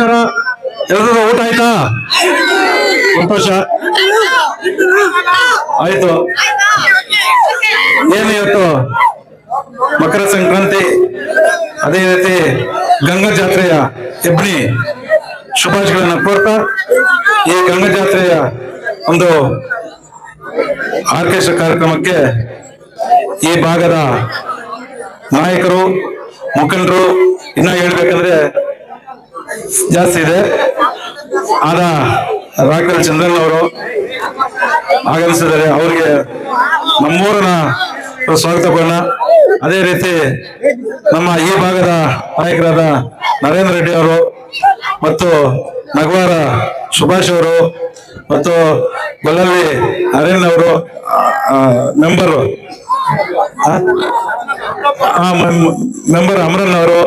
ನಮಸ್ಕಾರ. ಎಲ್ಲರೂ ಊಟ ಆಯ್ತಾ? ಸಂತೋಷ. ಆಯ್ತು. ಏನು ಇವತ್ತು? ಮಕರ ಸಂಕ್ರಾಂತಿ. ಅದೇ ರೀತಿ ಗಂಗಾ ಜಾತ್ರೆಯ ಹೆಬ್ಬಣಿ ಶುಭಾಶಯಗಳನ್ನ ಕೋರ್ತಾ, ಈ ಗಂಗಾ ಜಾತ್ರೆಯ ಒಂದು ಆರ್ಕೆಸ್ಟ್ರಾ ಕಾರ್ಯಕ್ರಮಕ್ಕೆ ಈ ಭಾಗದ ನಾಯಕರು, ಮುಖಂಡರು ಇನ್ನ ಹೇಳ್ಬೇಕಂದ್ರೆ ಜಾಸ್ತಿ ಇದೆ. ಆದ ರಾಕಲ್ ಚಂದ್ರನ್ ಅವರು ಆಗಮಿಸಿದ್ದಾರೆ. ಅವರಿಗೆ ನಮ್ಮೂರನ ಸ್ವಾಗತ ಕೋರೋಣ. ಅದೇ ರೀತಿ ನಮ್ಮ ಈ ಭಾಗದ ನಾಯಕರಾದ ನರೇಂದ್ರ ರೆಡ್ಡಿ ಅವರು ಮತ್ತು ನಗವಾರ ಸುಭಾಷ್ ಅವರು ಮತ್ತು ಬಳ್ಳಾರಿ ನರೇಂದ್ರ ಅವರು ಮೆಂಬರು ಮೆಂಬರ್ ಅಮರನ್ ಅವರು,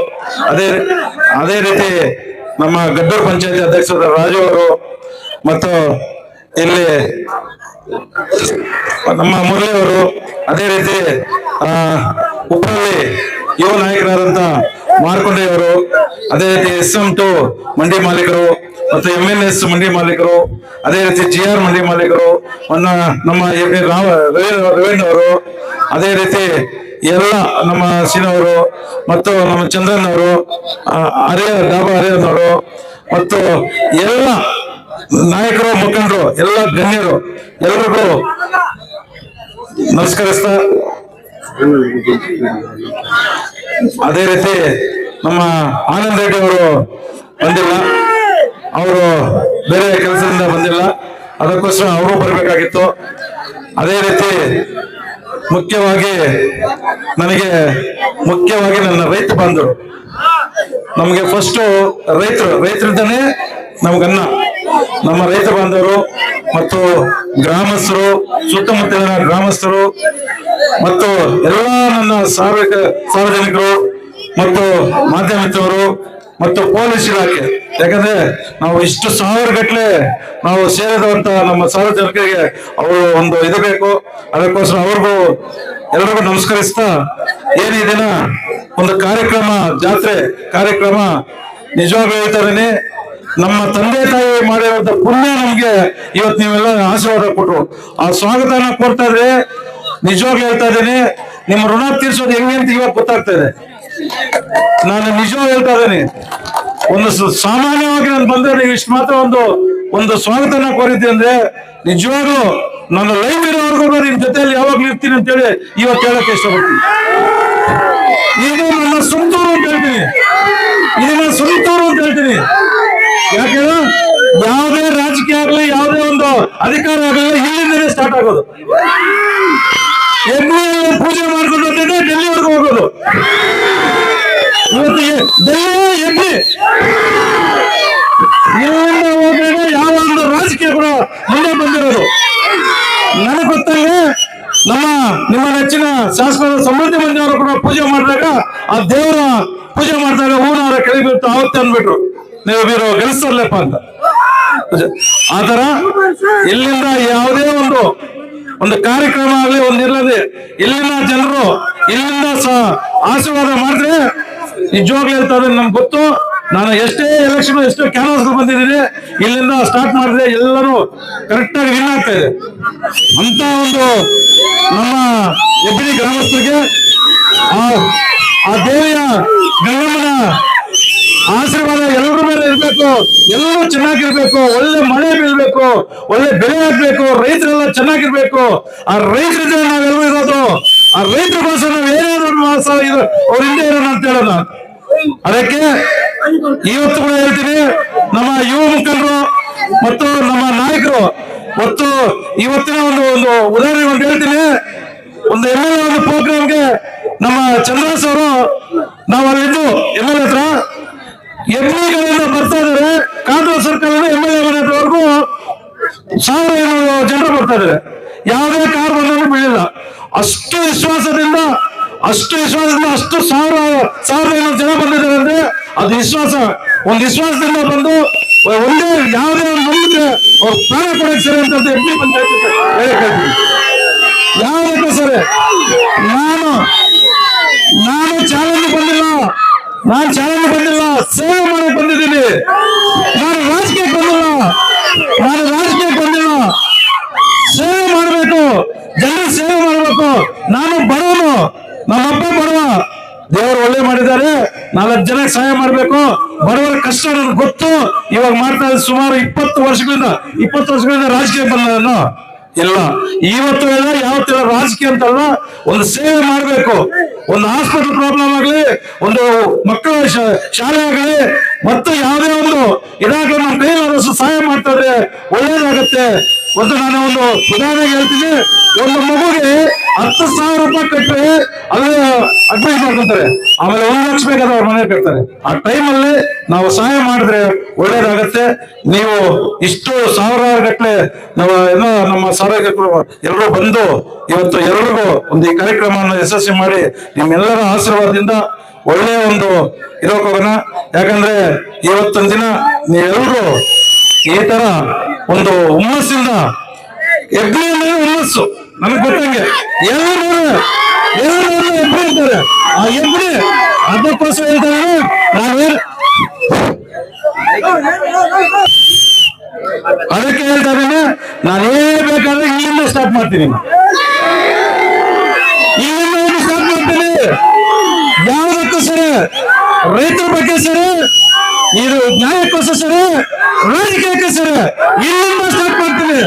ಅದೇ ಅದೇ ರೀತಿ ನಮ್ಮ ಗದ್ದೂರು ಪಂಚಾಯತಿ ಅಧ್ಯಕ್ಷರಾದ ರಾಜು ಅವರು ಮತ್ತು ಇಲ್ಲಿ ನಮ್ಮ ಮುರಳಿ ಅವರು ಅದೇ ರೀತಿ ಹುಬ್ಬಳ್ಳಿ ಯುವ ನಾಯಕರಾದಂತ ಮಾರ್ಕೊಂಡೆ ಅವರು ಅದೇ ರೀತಿ ಎಸ್ ಎಂ ಟು ಮಂಡಿ ಮಾಲೀಕರು ಮತ್ತು ಎಂ ಎನ್ ಎಸ್ ಮಂಡಿ ಮಾಲೀಕರು, ಅದೇ ರೀತಿ ಜಿ ಆರ್ ಮಂಡಿ ಮಾಲೀಕರು ನಮ್ಮ ರವೀಂದ್ರ ಅವರು, ಅದೇ ರೀತಿ ಎಲ್ಲ ನಮ್ಮ ಸೀನವರು ಮತ್ತು ನಮ್ಮ ಚಂದ್ರನ್ ಅವರು ಹರಿಯ ಡಾಬಾ ಹರಿಯನ್ ಅವರು ಮತ್ತು ಎಲ್ಲ ನಾಯಕರು, ಮುಖಂಡರು, ಎಲ್ಲ ಗಣ್ಯರು ಎಲ್ಲರಿಗೂ ನಮಸ್ಕರಿಸ್ತಾ ಅದೇ ರೀತಿ ನಮ್ಮ ಆನಂದ್ ರೆಡ್ಡಿ ಅವರು ಬಂದಿಲ್ಲ. ಅವರು ಬೇರೆ ಕೆಲಸದಿಂದ ಬಂದಿಲ್ಲ. ಅದಕ್ಕೋಸ್ಕರ ಅವರು ಬರಬೇಕಾಗಿತ್ತು. ಅದೇ ರೀತಿ ಮುಖ್ಯವಾಗಿ ನನಗೆ, ಮುಖ್ಯವಾಗಿ ನನ್ನ ರೈತ ಬಾಂಧವರು ನಮಗೆ ಫಸ್ಟ್ ರೈತರು, ರೈತರಿದ್ದಾನೆ ನಮಗನ್ನ ನಮ್ಮ ರೈತ ಬಾಂಧವರು ಮತ್ತು ಗ್ರಾಮಸ್ಥರು, ಸುತ್ತಮುತ್ತಲಿನ ಗ್ರಾಮಸ್ಥರು ಮತ್ತು ಎಲ್ಲ ನನ್ನ ಸಾರ್ವಜನಿಕ ಸಾರ್ವಜನಿಕರು ಮತ್ತು ಮಾಧ್ಯಮ ಮಿತ್ರರು ಮತ್ತು ಪೊಲೀಸ್ ಇಲಾಖೆ. ಯಾಕಂದ್ರೆ ನಾವು ಇಷ್ಟು ಸಾವಿರ ಗಟ್ಟಲೆ ನಾವು ಸೇರಿದಂತ ನಮ್ಮ ಸಾರ್ವಜನಿಕರಿಗೆ ಅವರು ಒಂದು ಇದು ಬೇಕು. ಅದಕ್ಕೋಸ್ಕರ ಅವ್ರಿಗೂ ಎಲ್ಲರಿಗೂ ನಮಸ್ಕರಿಸ್ತಾ ಏನಿದೆ ಒಂದು ಕಾರ್ಯಕ್ರಮ, ಜಾತ್ರೆ ಕಾರ್ಯಕ್ರಮ ನಿಜವಾಗ್ಲೂ ಹೇಳ್ತಾ ಇದೀನಿ ನಮ್ಮ ತಂದೆ ತಾಯಿ ಮಾಡಿರುವಂತ ಪುಣ್ಯ ನಮ್ಗೆ ಇವತ್ತು ನೀವೆಲ್ಲ ಆಶೀರ್ವಾದ ಕೊಟ್ರು. ಆ ಸ್ವಾಗತನ ಕೊಡ್ತಾ ಇದ್ರೆ ನಿಜವಾಗ್ಲೂ ಹೇಳ್ತಾ ಇದ್ದೀನಿ, ನಿಮ್ಮ ಋಣ ತೀರ್ಸೋದು ಹೆಂಗೆ ಅಂತ ಇವಾಗ ಗೊತ್ತಾಗ್ತಾ ಇದೆ. ನಾನು ನಿಜವಾಗ ಹೇಳ್ತಾ ಇದ್ದೀನಿ. ಒಂದು ಸಾಮಾನ್ಯವಾಗಿ ನಾನು ಬಂದ್ರೆ ನೀವು ಇಷ್ಟು ಮಾತ್ರ ಒಂದು ಒಂದು ಸ್ವಾಗತನ ಕೋರಿದ್ದೆ ಅಂದ್ರೆ ನಿಜವಾಗ್ಲೂ ನನ್ನ ಲೈವ್ ಇರೋವರೆಗೂ ನಿಮ್ ಜೊತೆಯಲ್ಲಿ ಯಾವಾಗ್ಲೂ ಇರ್ತೀನಿ ಅಂತೇಳಿ ಇವತ್ತು ಹೇಳಕ್ಕೆ ಇಷ್ಟಪಡ್ತೀನಿ. ಇದು ನನ್ನ ಸುಂತೂರು ಅಂತ ಹೇಳ್ತೀನಿ. ಇದು ನನ್ನ ಸುಂತೂರು ಅಂತ ಹೇಳ್ತೀನಿ. ಯಾಕೆ ಯಾವುದೇ ರಾಜಕೀಯ ಆಗಲಿ, ಯಾವುದೇ ಒಂದು ಅಧಿಕಾರ ಆಗಲಿ, ಇಲ್ಲಿಂದಲೇ ಸ್ಟಾರ್ಟ್ ಆಗೋದು. ಎಮ್ಮೆ ಪೂಜೆ ಮಾಡ್ಕೊಂಡು ಡೆಲ್ಲಿವರೆಗೂ ಹೋಗೋದು. ಹೋದಾಗ ಯಾವ ಒಂದು ರಾಜಕೀಯ ಕೂಡ ಮುಂದೆ ಬಂದಿರೋದು. ನನಗೆ ಗೊತ್ತಿಲ್ಲ ನಮ್ಮ ನಿಮ್ಮ ನೆಚ್ಚಿನ ಶಾಸಕರ ಸಮೃದ್ಧಿ ಮಂದಿಯವರು ಕೂಡ ಪೂಜೆ ಮಾಡಿದಾಗ ಆ ದೇವರ ಪೂಜೆ ಮಾಡಿದಾಗ ಹೂನವರ ಕೆಳಗೆ ಬೀಳ್ತು ಅವತ್ತೇ ಅಂದ್ಬಿಟ್ರು. ನೀವು ಬೀರೋ ಅಲ್ಲಪ್ಪ ಅಂತ. ಆತರ ತರ ಇಲ್ಲಿಂದ ಯಾವುದೇ ಒಂದು ಒಂದು ಕಾರ್ಯಕ್ರಮ ಆಗಲಿ ಒಂದು ಇಲ್ಲದೆ ಇಲ್ಲಿನ ಜನರು ಇಲ್ಲಿಂದ ಆಶೀರ್ವಾದ ಮಾಡಿದ್ರೆ ನಿಜವಾಗ್ಲೂ ಹೇಳ್ತಾ ಇದ್ದೀನಿ ನಮ್ಗೆ ಗೊತ್ತು. ನಾನು ಎಷ್ಟೇ ಎಲೆಕ್ಷನ್ ಎಷ್ಟೇ ಕ್ಯಾನ್ವಾಸ್ ಬಂದಿದ್ದೀನಿ. ಇಲ್ಲಿಂದ ಸ್ಟಾರ್ಟ್ ಮಾಡಿದ್ರೆ ಎಲ್ಲರೂ ಕರೆಕ್ಟ್ ಆಗಿ ವಿನ್ ಆಗ್ತಾ ಇದೆ. ಅಂತ ಒಂದು ನಮ್ಮ ಹೆಬ್ಬಿಡಿ ಗ್ರಾಮಸ್ಥರಿಗೆ ಆ ಆ ದೇವಿಯ ಗಂಗಮ್ಮನ ಆಶೀರ್ವಾದ ಎಲ್ಲರ ಮೇಲೆ ಇರ್ಬೇಕು. ಎಲ್ಲರೂ ಚೆನ್ನಾಗಿರ್ಬೇಕು. ಒಳ್ಳೆ ಮಳೆ ಬೀಳ್ಬೇಕು. ಒಳ್ಳೆ ಬೆಳೆ ಆಗ್ಬೇಕು. ರೈತರೆಲ್ಲ ಚೆನ್ನಾಗಿರ್ಬೇಕು. ಆ ರೈತರಿಂದ ನಾವೆಲ್ಲರೂ ಇರೋದು ಆ ರೈತರ ಭಾಷೆ ನಾವು ಮಾಸ ಇದು ಅವ್ರ ಹಿಂದೆ ಇರೋಣ ಅಂತ ಹೇಳೋಣ ಅದಕ್ಕೆ ಇವತ್ತು ಕೂಡ ಹೇಳ್ತೀನಿ, ನಮ್ಮ ಯುವ ಮುಖಂಡರು ಮತ್ತು ನಮ್ಮ ನಾಯಕರು, ಮತ್ತು ಇವತ್ತಿನ ಒಂದು ಒಂದು ಉದಾಹರಣೆ ಒಂದು ಹೇಳ್ತೀನಿ. ಒಂದು ಎಂ ಎಲ್ ಎ ಒಂದು ಪ್ರೋಗ್ರಾಮ್ಗೆ ನಮ್ಮ ಚಂದ್ರಾಸ್ ಅವರು ನಾವು ಅಲ್ಲಿದ್ದು ಎಂ ಎಲ್ ಎ ಹತ್ರ ಎಮ್ಮೆಗಳಿಂದ ಬರ್ತಾ ಇದಾರೆ ಕಾಂಗ್ರೆಸ್ ಸರ್ಕಾರದ ಎಂ ಎಲ್ ಎ ಮನೆವರೆಗೂ ಸಾವಿರ ಜನರು ಬರ್ತಾ ಇದಾರೆ ಯಾವುದೇ ಕಾರ್ ಬಂದರೂ ಬೀಳಿಲ್ಲ ಅಷ್ಟು ವಿಶ್ವಾಸದಿಂದ ಅಷ್ಟು ವಿಶ್ವಾಸದಿಂದ, ಅಷ್ಟು ಸಾವಿರ ಸಾವಿರ ಏನೋ ಜನ ಬಂದಿದ್ದಾರೆ ಅಂದ್ರೆ ಅದು ವಿಶ್ವಾಸ, ಒಂದು ವಿಶ್ವಾಸದಿಂದ ಬಂದು, ಒಂದೇ ಯಾವುದೇ ನಂಬಿದ್ರೆ ಅವ್ರು ಪ್ರಾಣ ಕೊಡಕ್ಕೆ ಸರಿ ಅಂತ ಎಮ್ಮೆ ಯಾವ್ದಕ್ಕೂ ಸರಿ? ನಾನು ನಾನು ಚಾಲೆಂಜ್ ಬಂದಿಲ್ಲ. ನಾನು ಚಾಲೆಂಜ್ ಬಂದಿಲ್ಲ. ಸೇವೆ ಮಾಡಕ್ ಬಂದಿದ್ದೀನಿ. ನಾನು ರಾಜಕೀಯಕ್ಕೆ ಬಂದಿಲ್ಲ. ನಾನು ರಾಜಕೀಯಕ್ಕೆ ಬಂದಿಲ್ಲ. ಮಾಡಬೇಕು ನಾನು ಬಡವನು ನಮ್ಮಪ್ಪ ಬಡವ. ದೇವರು ಒಳ್ಳೆ ಮಾಡಿದ್ದಾರೆ, ನಾಲ್ಕು ಜನಕ್ಕೆ ಸಹಾಯ ಮಾಡ್ಬೇಕು. ಬಡವರ ಕಷ್ಟ ಗೊತ್ತು. ಇವಾಗ ಮಾಡ್ತಾ ಇದ್ದ ಸುಮಾರು ಇಪ್ಪತ್ತು ವರ್ಷಗಳಿಂದ ಇಪ್ಪತ್ತು ವರ್ಷಗಳಿಂದ ರಾಜಕೀಯ ಬಂದ ನಾನು. ಇಲ್ಲ, ಇವತ್ತು ಎಲ್ಲ ಯಾವತ್ತಿಲ್ಲ ರಾಜಕೀಯ ಅಂತಲ್ಲ, ಒಂದು ಸೇವೆ ಮಾಡಬೇಕು. ಒಂದು ಹಾಸ್ಪಿಟಲ್ ಪ್ರಾಬ್ಲಮ್ ಆಗಲಿ, ಒಂದು ಮಕ್ಕಳ ಶಾಲೆ ಆಗಲಿ, ಮತ್ತು ಯಾವುದೇ ಒಂದು ಇದಾಗ ನಮ್ಮ ಕೈಲಾದಷ್ಟು ಸಹಾಯ ಮಾಡ್ತಾ ಇದ್ರೆ ಒಳ್ಳೇದಾಗತ್ತೆ. ಒಂದು ನಾನು ಒಂದು ಉದಾಹರಣೆ ಹೇಳ್ತೀನಿ, ಒಂದು ಮಗುಗೆ ಹತ್ತು ಸಾವಿರ ರೂಪಾಯಿ ಕಟ್ಟಿ ಅಲ್ಲೇ ಅಡ್ಮಿಟ್ ಮಾಡ್ಕೊಂತಾರೆ ಆಮೇಲೆ ಒಂದು ಲಕ್ಷ ಬೇಕಾದ್ರೆ ಅವ್ರ ಮನೆ ಕಟ್ತಾರೆ. ಆ ಟೈಮಲ್ಲಿ ನಾವು ಸಹಾಯ ಮಾಡಿದ್ರೆ ಒಳ್ಳೇದಾಗತ್ತೆ. ನೀವು ಇಷ್ಟು ಸಾವಿರಾರು ಗಟ್ಟಲೆ ನಾವು ಏನೋ ನಮ್ಮ ಸಾರ್ವಜನಿಕರು ಎಲ್ಲರೂ ಬಂದು ಇವತ್ತು ಎಲ್ರಿಗೂ ಒಂದು ಈ ಕಾರ್ಯಕ್ರಮವನ್ನು ಯಶಸ್ವಿ ಮಾಡಿ ನಿಮ್ಮೆಲ್ಲರ ಆಶೀರ್ವಾದದಿಂದ ಒಳ್ಳೆಯ ಒಂದು ಇರೋಕೋಗೋಣ ಯಾಕಂದ್ರೆ ಇವತ್ತೊಂದು ದಿನ ನೀವೆಲ್ಲರೂ ಈ ತರ ಒಂದು ಹುಮ್ಮಸ್ಸಿಂದ ಹೆಗ್ಗಡೆ ಉಮ್ಮಸ್ಸು ಹುಮ್ಮಸ್ಸು. ನಮಗೆ ಗೊತ್ತಂಗೆ. ಎಲ್ಲರೂ ಇರ್ತಾರೆ. ಆ ಹೆಗ್ಗಡೆ ಅದಕ್ಕೋಸ್ಕರ ಹೇಳ್ತಾರೆ ನಾವೇನು ಅದಕ್ಕೆ ಹೇಳ್ತಾರೆ ನಾನೇ ಬೇಕಾದ್ರೆ ಇಲ್ಲಿಂದ ಸ್ಟಾರ್ಟ್ ಮಾಡ್ತೀನಿ ಇಲ್ಲಿಂದ ಸ್ಟಾರ್ಟ್ ಮಾಡ್ತೀನಿ ಯಾವುದಕ್ಕೂ ಸರಿ ರೈತರ ಬಗ್ಗೆ ಸರಿ ಇದು ನ್ಯಾಯಕ್ಕೋಸ್ಕರ ಸರಿ ರಾಜಕೀಯಕ್ಕೆ ಸರಿ ಇಲ್ಲಿಂದ ಸ್ಟಾರ್ಟ್ ಮಾಡ್ತೀನಿ.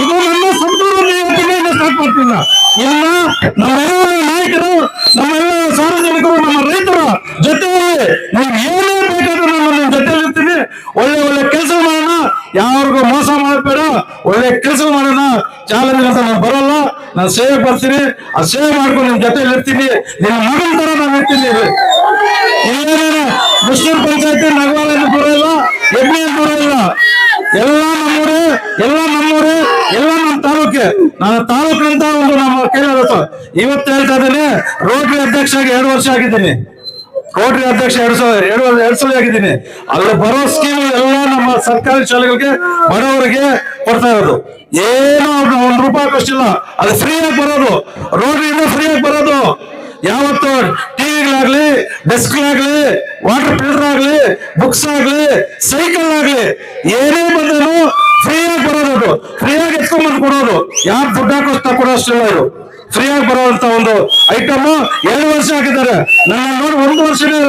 ಇದು ನನ್ನ ಸಂಪೂರ್ಣ ಇವತ್ತಿನಿಂದ ಸ್ಟಾರ್ಟ್ ಮಾಡ್ತಿಲ್ಲ. ಇನ್ನ ನಮ್ಮೆಲ್ಲ ನಾಯಕರು ನಮ್ಮೆಲ್ಲ ಸಾರ್ವಜನಿಕರು, ನಮ್ಮ ರೈತರು ಜೊತೆಯಲ್ಲಿ ನಮ್ಗೆ ಏನೇ ಬೇಕಾದ್ರೂ ನಿಮ್ಮ ಜೊತೆಲಿ ಒಳ್ಳೆ ಒಳ್ಳೆ ಕೆಲಸ ಮಾಡೋಣ. ಯಾರಿಗೂ ಮೋಸ ಮಾಡಬೇಡ. ಒಳ್ಳೆ ಕೆಲಸ ಮಾಡೋಣ. ಚಾಲೆಂಜ್ ಅಂತ ನಾನು ಬರಲ್ಲ. ನಾನು ಸೇವೆ ಬರ್ತೀನಿ ಆ ಸೇವೆ ಮಾಡ್ಕೊಂಡು ನಿಮ್ ಜೊತೆಲಿ ಇರ್ತೀನಿ. ನಿಮ್ಮ ಮಗನ ತರ ನಾನು ಇರ್ತೀನಿ. ಮುಸ್ಲಿಂ ಪಂಚಾಯತಿ ನಗವಾಲ ದೂರ ಇಲ್ಲ ಎಮ್ಮೆ ದೂರ ಇಲ್ಲ ಎಲ್ಲ ನಮ್ಮೂರು ಎಲ್ಲ ನಮ್ಮೂರು, ಎಲ್ಲ ನಮ್ಮ ತಾಲೂಕು. ನನ್ನ ತಾಲೂಕು ಅಂತ ಒಂದು ನಮ್ಮ ಕೈಲಾಗುತ್ತೆ ಇವತ್ತು ಹೇಳ್ತಾ ಇದ್ದೀನಿ, ರೋಟರಿ ಅಧ್ಯಕ್ಷ ಆಗಿ ಎರಡು ವರ್ಷ ಆಗಿದ್ದೀನಿ. ರೋಟರಿ ಅಧ್ಯಕ್ಷ ಎರಡು ಸಾವಿರ ಎರಡು ಎರಡು ಸಲ ಆಗಿದ್ದೀನಿ. ಅಲ್ಲಿ ಬರೋ ಸ್ಕೀಮ್ ಎಲ್ಲ ನಮ್ಮ ಸರ್ಕಾರಿ ಶಾಲೆಗಳಿಗೆ ಬಡವರಿಗೆ ಕೊಡ್ತಾ ಇರೋದು. ಏನೋ ಒಂದು ರೂಪಾಯಿ ಕಷ್ಟಿಲ್ಲ ಅದು ಫ್ರೀಯಾಗಿ ಬರೋದು. ರೋಟರಿಯಿಂದ ಫ್ರೀ ಆಗಿ ಬರೋದು. ಯಾವತ್ತು ಟಿವಿಗಳಾಗ್ಲಿ ಆಗ್ಲಿ ವಾಟರ್ ಫಿಲ್ಟರ್ ಆಗ್ಲಿ ಬುಕ್ಸ್ ಆಗ್ಲಿ ಸೈಕಲ್ ಆಗ್ಲಿ ಏನೇ ಬಂದ್ರು ಫ್ರೀ ಆಗಿ ಬರೋದು ಅದು. ಫ್ರೀ ಆಗಿ ಎತ್ಕೊಂಡ್ಬಂದು ಕೊಡೋದು. ಯಾರು ದುಡ್ಡು ಹಾಕೋಸ್ತಾ ಕೊಡೋಷ್ಟಿಲ್ಲ ಇದು. ಫ್ರೀ ಆಗಿ ಬರುವಂತ ಒಂದು ಐಟಮ್ ಎರಡು ವರ್ಷ ಹಾಕಿದ್ದಾರೆ ನನ್ನ ನೋಡಿ ಒಂದು ವರ್ಷನೇ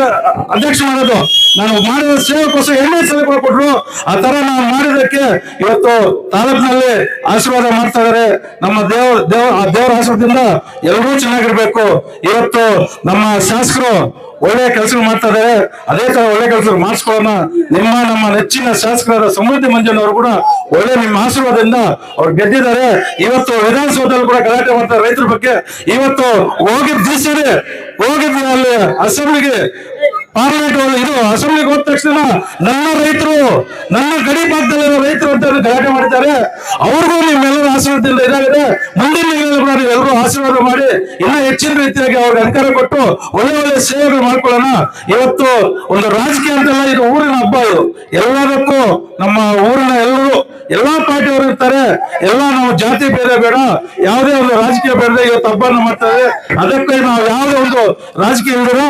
ಅಧ್ಯಕ್ಷ ಮಾಡೋದು. ನಾನು ಮಾಡಿದ ಸೇವೆಗೋಸ್ಕರ ಸಲ ಕೂಡ ಕೊಟ್ರು. ಆ ತರ ನಾವು ಮಾಡಿದಕ್ಕೆ ಇವತ್ತು ತಾಲೂಕಿನಲ್ಲಿ ಆಶೀರ್ವಾದ ಮಾಡ್ತಾ ಇದಾರೆ ನಮ್ಮ ದೇವ ದೇವ, ಆ ದೇವರ ಆಶೀರ್ವಾದದಿಂದ ಎಲ್ಲರೂ ಚೆನ್ನಾಗಿರ್ಬೇಕು. ಇವತ್ತು ನಮ್ಮ ಶಾಸಕರು ಒಳ್ಳೆ ಕೆಲಸ ಮಾಡ್ತಾರೆ ಅದೇ ತರ ಒಳ್ಳೆ ಕೆಲಸ ಮಾಡಿಸ್ಕೊಳ್ಳೋಣ. ನಿಮ್ಮ, ನಮ್ಮ ನೆಚ್ಚಿನ ಶಾಸಕರಾದ ಸಮೃದ್ಧಿ ಅವರು ಕೂಡ ಒಳ್ಳೆ ನಿಮ್ಮ ಆಶೀರ್ವಾದದಿಂದ ಅವ್ರು ಗೆದ್ದಿದ್ದಾರೆ. ಇವತ್ತು ವಿಧಾನಸೌಧದಲ್ಲಿ ಕೂಡ ಗಲಾಟೆ ಮಾಡ್ತಾರೆ ರೈತರ ಬಗ್ಗೆ. ಇವತ್ತು ಹೋಗಿದ್ದ ದೃಶ್ಯ ಹೋಗಿದ್ದ ಅಲ್ಲಿ ಅಸೆಂಬ್ಲಿಗೆ ಪಾರ್ಲಿಮೆಂಟ್ ಇದು ಅಸೆಂಬ್ಲಿಗೆ ಹೋದ ತಕ್ಷಣ ನನ್ನ ರೈತರು, ನನ್ನ ಗಡಿ ಭಾಗದಲ್ಲಿರೋ ರೈತರು ಅಂತ ಗಲಾಟೆ ಮಾಡ್ತಾರೆ ಅವ್ರಿಗೂ ನಿಮ್ಮೆಲ್ಲರ ಆಶೀರ್ವಾದದಿಂದ ಇದಾಗಿದೆ. ಮುಂದಿನ ದಿನಗಳಲ್ಲಿ ಕೂಡ ನೀವೆಲ್ಲರೂ ಆಶೀರ್ವಾದ ಮಾಡಿ ಇನ್ನೂ ಹೆಚ್ಚಿನ ರೀತಿಯಾಗಿ ಅವ್ರಿಗೆ ಅಧಿಕಾರ ಕೊಟ್ಟು ಒಳ್ಳೆ ಒಳ್ಳೆ ಸೇವೆಗಳು ಮಾಡ್ಕೊಳ್ಳೋಣ. ಇವತ್ತು ಒಂದು ರಾಜಕೀಯ ಅಂತಲ್ಲ, ಇದು ಊರಿನ ಹಬ್ಬ ಇದು ಎಲ್ಲದಕ್ಕೂ ನಮ್ಮ ಊರಿನ ಎಲ್ಲರೂ ಎಲ್ಲಾ ಪಾರ್ಟಿಯವರು ಇರ್ತಾರೆ, ಎಲ್ಲ ನಾವು ಜಾತಿ ಬೇರೆ ಬೇಡ, ಯಾವುದೇ ಒಂದು ರಾಜಕೀಯ ಬೇಡದೆ ಇವತ್ತು ಹಬ್ಬನ ಮಾಡ್ತಾರೆ ಅದಕ್ಕೆ ನಾವು ಯಾವುದೇ ಒಂದು ರಾಜಕೀಯ ಇಲ್ದಿರ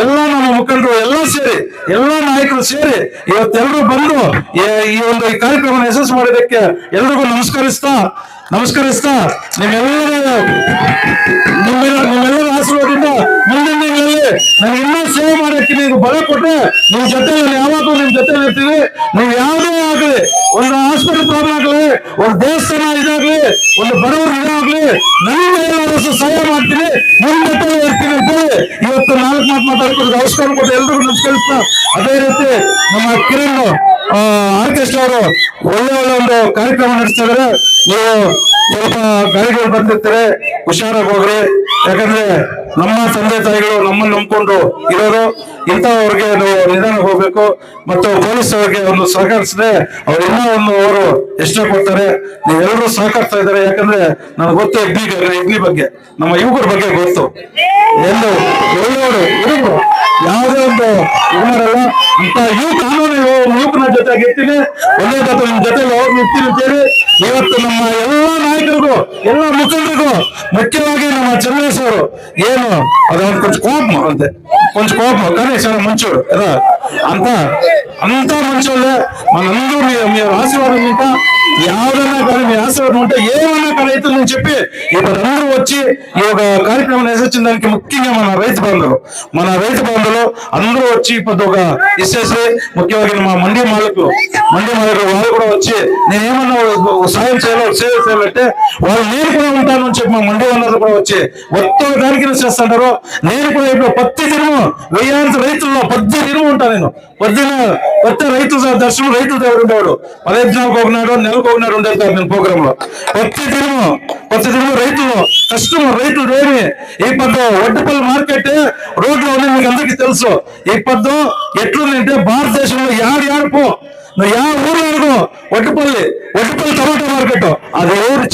ಎಲ್ಲ ನಮ್ಮ ಮುಖಂಡರು ಎಲ್ಲ ಸೇರಿ, ಎಲ್ಲ ನಾಯಕರು ಸೇರಿ ಇವತ್ತೆಲ್ಲರೂ ಬಂದು ಈ- ಒಂದು ಈ ಕಾರ್ಯಕ್ರಮ ಯಶಸ್ಸು ಮಾಡಿದ್ದಕ್ಕೆ ಎಲ್ರಿಗೂ ನಮಸ್ಕರಿಸ್ತಾ ನಮಸ್ಕರಿಸ್ತಾ ನಿಮ್ಮೆಲ್ಲರ ನಿಮ್ಮೆಲ್ಲ ನಿಮ್ಮೆಲ್ಲರ ಆಶೀರ್ವಾದದಿಂದ ಮುಂದಿನ ದಿನಗಳಲ್ಲಿ ನಾನು ಇನ್ನೂ ಸೇವೆ ಮಾಡೋಕ್ಕೆ ನೀವು ಬಲ ಕೊಟ್ಟರೆ ನಿಮ್ಮ ಜೊತೆ ನಾನು ಯಾವಾಗಲೂ ನಿಮ್ಮ ಜೊತೆ ಇರ್ತೀವಿ. ನೀವು ಯಾವುದೇ ಆಗಲಿ, ಒಂದು ಹಾಸ್ಪಿಟಲ್ ಪ್ರಾಬ್ಲಮ್ ಆಗಲಿ, ಒಂದು ದೇವಸ್ಥಾನ ಇದಾಗಲಿ, ಒಂದು ಬಡವರು ಇದಾಗಲಿ ಏನಾದ್ರು ಸಹಾಯ ಮಾಡ್ತೀನಿ. ನಿಮ್ಮ ಜೊತೆ ಇರ್ತೀನಿ ಅಂತೇಳಿ ಇವತ್ತು ನಾಲ್ಕು ಮಾತು ಮಾತಾಡ್ಕೊಂಡು ನಮಸ್ಕಾರ ಕೊಟ್ಟು ಎಲ್ರಿಗೂ ನಮಸ್ಕರಿಸ್ತಾ ಅದೇ ರೀತಿ ನಮ್ಮ ಕಿರಣ್ ಆರ್ಕೆಸ್ಟ್ರಾ ಅವರು ಒಳ್ಳೆ ಒಳ್ಳೆ ಒಂದು ಕಾರ್ಯಕ್ರಮ ನಡೆಸ್ತಾ ಇದಾರೆ ನೀವು ಸ್ವಲ್ಪ ಗಾಡಿಗಳು ಬರ್ತಿರ್ತಾರೆ ಹುಷಾರಾಗಿ ಹೋಗ್ರಿ. ಯಾಕಂದ್ರೆ ನಮ್ಮ ತಂದೆ ತಾಯಿಗಳು ನಮ್ಮನ್ನು ನಂಬ್ಕೊಂಡು ಇರೋರು, ಇಂಥವ್ರಿಗೆ ನಾವು ನಿಧಾನ ಹೋಗ್ಬೇಕು. ಮತ್ತು ಪೊಲೀಸ್ ಅವ್ರಿಗೆ ಒಂದು ಸಹಕರಿಸಿದ್ರೆ ಅವ್ರು ಒಂದು ಅವರು ಎಷ್ಟೇ ಕೊಡ್ತಾರೆ. ನೀವೆಲ್ಲರೂ ಸಹಕರಿಸ್ತಾ ಇದ್ದಾರೆ. ಯಾಕಂದ್ರೆ ನನಗೆ ಗೊತ್ತು ಅಗ್ನಿ ಇಗ್ನಿ ಬಗ್ಗೆ ನಮ್ಮ ಯುವಕರ ಬಗ್ಗೆ ಗೊತ್ತು. ಎಂದು ಎಲ್ಲರೂ ಹುಡುಗರು ಯಾವುದೇ ಒಂದು ಇವರಲ್ಲ ಇಂಥ ಯುವ ಕಾನೂನು ಯುವಕನ ಜೊತೆಗೆ ಇರ್ತೀನಿ ಜೊತೆ ನಿಮ್ಮ ಜೊತೆ ಹೋಗಿ ನಿಂತೀನಿ ಅಂತೇಳಿ ಇವತ್ತು ನಮ್ಮ ನಮ್ಮ ಎಲ್ಲ ನಾಯಕರಿಗೂ, ಎಲ್ಲ ಮುಖಂಡರಿಗೂ ಮುಖ್ಯವಾಗಿ ನಮ್ಮ ಚಂದ್ರೇಶ್ ಅವರು ಏನು ಅದೊಂದು ಕೊಂಚ ಕೋಪ ಅಂತೆ. ಕೊಂಚ ಕೋಪ. ಗಣೇಶ್ ಅವರ ಮಂಚೂರು ಅದ ಅಂತ ಅಂತ ಮಂಚೂರು. ನಂದು ಆಶೀರ್ವಾದ యావదన్నా కానీ మీ ఆశీర్వాదం ఉంటే ఏమన్నా కానీ నేను చెప్పి ఇప్పుడు వచ్చి ఈ యొక్క కార్యక్రమం వేసొచ్చిన దానికి ముఖ్యంగా మన రైతు బంధువులు మన రైతు బంధువులు అందరూ వచ్చి ఇప్పుడు ఒక ఇచ్చేసి ముఖ్యమైన మా మండి మాలకు మండి మాలకు వాళ్ళు కూడా వచ్చి నేను ఏమన్నా సాయం చేయాలో సేవ చేయాలంటే వాళ్ళు నేను కూడా ఉంటాను అని చెప్పి మా మండి వాళ్ళు కూడా వచ్చి మొత్తం దానికి చేస్తుంటారు. నేను కూడా ఇప్పుడు పత్తి దినము వెయ్యాంత రైతుల్లో పద్దె దినము ఉంటాను నేను. పొద్దున కొత్త రైతు దర్శనం రైతులు దగ్గర ఉండేవాడు. పదహైదు దినాలకు ఒకనాడు నెలకు ఒకనాడు ఉండేది కాదు నేను ప్రోగ్రామ్లో ప్రతి దినము ప్రతి దినము రైతులు కష్టం రైతులు ఏమి ఈ పద్దు వడ్డపల్లి మార్కెట్ రోడ్లు ఉంది మీకు అందరికీ తెలుసు. ఈ పద్దు ఎట్లుందంటే భారతదేశంలో యాడు యాడు నువ్వు యా ఊరు అనుకో వడ్డపల్లి వడ్డపల్లి టమాటా మార్కెట్ అది ఎవరు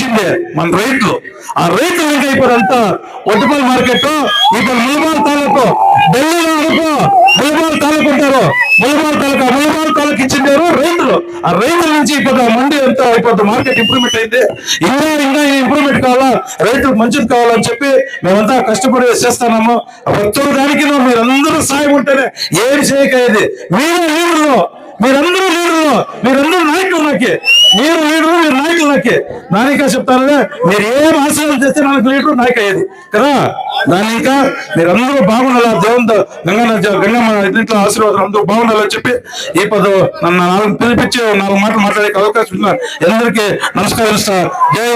మన రైతులు. ఆ రైతులు ఇంకా ఇప్పుడు అంతా వడ్డపల్లి మార్కెట్ ఇప్పుడు ములబాల్ తాలూకు ఢిల్లీలో అనుకో ములబాల్ తాలూకు ఉంటారు. ములబాల్ తాలూకా ములబాల్ తాలూకు ఇచ్చిండారు రైతులు ఆ రైతుల నుంచి ఇప్పుడు మండి అంతా ఇప్పుడు మార్కెట్ ఇంప్రూవ్మెంట్ అయింది. ఇంకా ఇంకా ఇంప్రూవ్మెంట్ కావాలా? రైతులకు మంచిది కావాలని చెప్పి మేమంతా కష్టపడి చేస్తున్నాము. ప్రతి దానికి మీరందరూ సాయం ఉంటేనే ఏం చేయకయ్యేది. మీరు లీడర్లు మీరందరూ లీడర్లు మీరందరూ నాయకులు నాకే మీరు లీడరు మీరు నాయకులు నాకే. నాయక చెప్తానే మీరు ఏం ఆశయాలు చేస్తే నాకు లీడరు నాయక అయ్యేది. కదా? దాని మీరందరూ బాగుండాలి? ఆ దేవుని గంగన్న గంగమ్మ ఇంట్లో ఆశీర్వాదం అందరూ బాగుండాలని చెప్పి ఈ పదో నన్ను నాలుగు పిలిపించి నాలుగు మాటలు మాట్లాడే అవకాశం ఉన్నారు అందరికీ నమస్కారం సార్ జై